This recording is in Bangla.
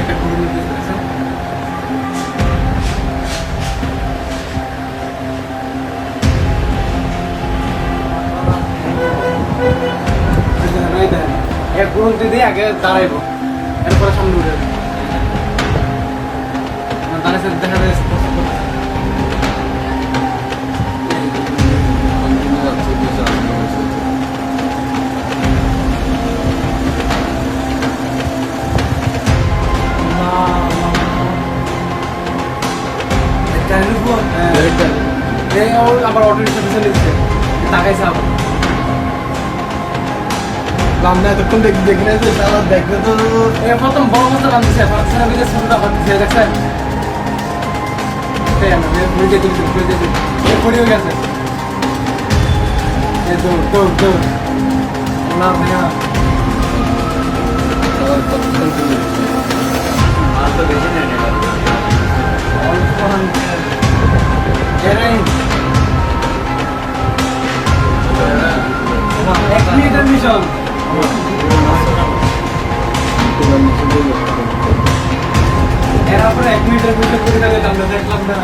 একটা করে এক গ্রন্থি দিয়ে আগে দাঁড়াইব। এরপরে সামনে উঠে দাঁড়িয়ে দেখা যায় আবার অটো রিক্সা পিছনে দিচ্ছে তাকাইছে আবার আমরা এতক্ষণ দেখি দেখি না যে তারা দেখবে তো এ প্রথম বড় এ পড়েও গেছে দৌড় দৌড় দৌড় ভাইয়া এরা পরে এক মিনিটের ভিতরে করে দেবে আমরা দেখলাম না।